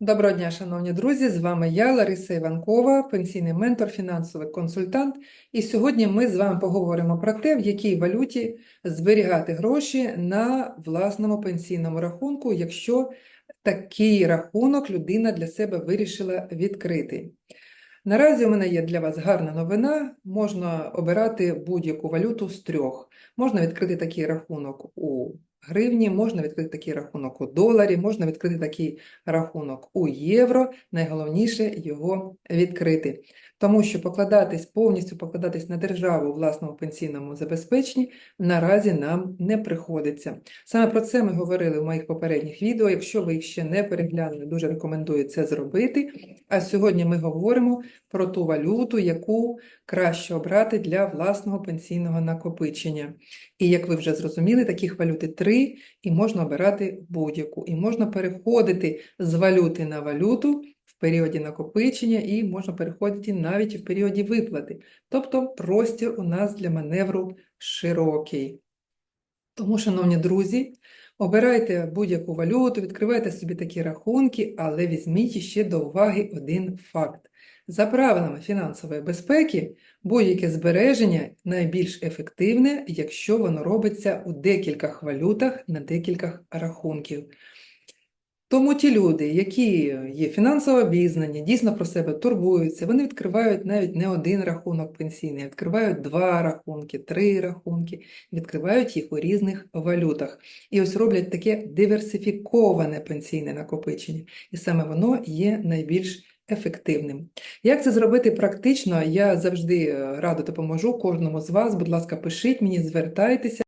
Доброго дня, шановні друзі! З вами я, Лариса Іванкова, пенсійний ментор, фінансовий консультант. І сьогодні ми з вами поговоримо про те, в якій валюті зберігати гроші на власному пенсійному рахунку, якщо такий рахунок людина для себе вирішила відкрити. Наразі у мене є для вас гарна новина. Можна обирати будь-яку валюту з трьох. Можна відкрити такий рахунок у гривні, можна відкрити такий рахунок у доларі, можна відкрити такий рахунок у євро. Найголовніше його відкрити. Тому що покладатись, повністю покладатись на державу у власному пенсійному забезпеченні наразі нам не приходиться. Саме про це ми говорили в моїх попередніх відео. Якщо ви їх ще не переглянули, дуже рекомендую це зробити. А сьогодні ми говоримо про ту валюту, яку краще обрати для власного пенсійного накопичення. І як ви вже зрозуміли, таких валюти три, і можна обирати будь-яку. І можна переходити з валюти на валюту в періоді накопичення, і можна переходити навіть в періоді виплати. Тобто простір у нас для маневру широкий. Тому, шановні друзі, обирайте будь-яку валюту, відкривайте собі такі рахунки, але візьміть ще до уваги один факт. За правилами фінансової безпеки, будь-яке збереження найбільш ефективне, якщо воно робиться у декількох валютах на декількох рахунків. Тому ті люди, які є фінансово обізнані, дійсно про себе турбуються, вони відкривають навіть не один рахунок пенсійний, а відкривають два рахунки, три рахунки, відкривають їх у різних валютах. І ось роблять таке диверсифіковане пенсійне накопичення. І саме воно є найбільш ефективним. Як це зробити практично, я завжди е, радо допоможу кожному з вас. Будь ласка, пишіть мені, звертайтеся.